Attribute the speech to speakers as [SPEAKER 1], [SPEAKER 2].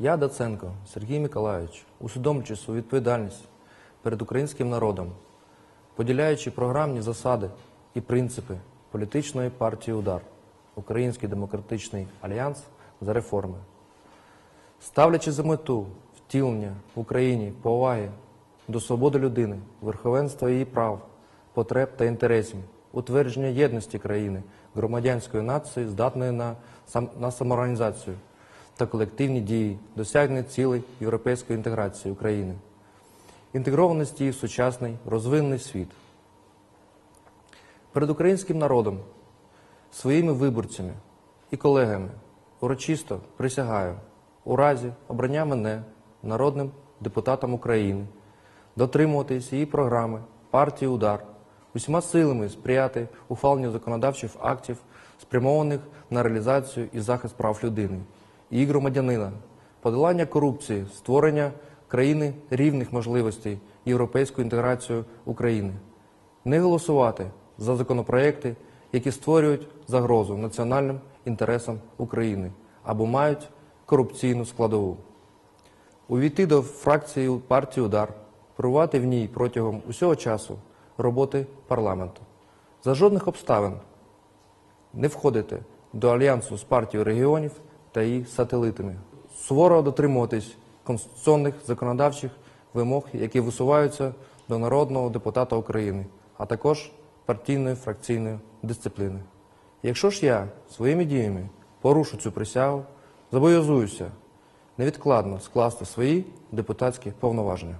[SPEAKER 1] Я, Даценко Сергій Миколайович, усвідомлюючи свою відповідальність перед українським народом, поділяючи програмні засади і принципи політичної партії Удар, Український демократичний альянс за реформи, ставлячи за мету втілення в Україні поваги до свободи людини, верховенства її прав, потреб та інтересів, утвердження єдності країни, громадянської нації, здатної на, сам, на самоорганізацію та колективні дії, досягнення цілей європейської інтеграції України, інтегрованості її в сучасний розвинений світ. Перед українським народом, своїми виборцями і колегами урочисто присягаю у разі обрання мене народним депутатом України дотримуватись її програми партії Удар, усіма силами сприяти ухваленню законодавчих актів, спрямованих на реалізацію і захист прав людини, її громадянина, подолання корупції, створення країни рівних можливостей, європейську інтеграцію України, не голосувати за законопроекти, які створюють загрозу національним інтересам України або мають корупційну складову. Увійти до фракції партії Удар, перебувати в ній протягом усього часу роботи парламенту. За жодних обставин не входити до альянсу з партією регіонів та її сателитами. Суворо дотримуватись конституційних законодавчих вимог, які висуваються до народного депутата України, а також партійної фракційної дисципліни. Якщо ж я своїми діями порушу цю присягу, зобов'язуюся невідкладно скласти свої депутатські повноваження.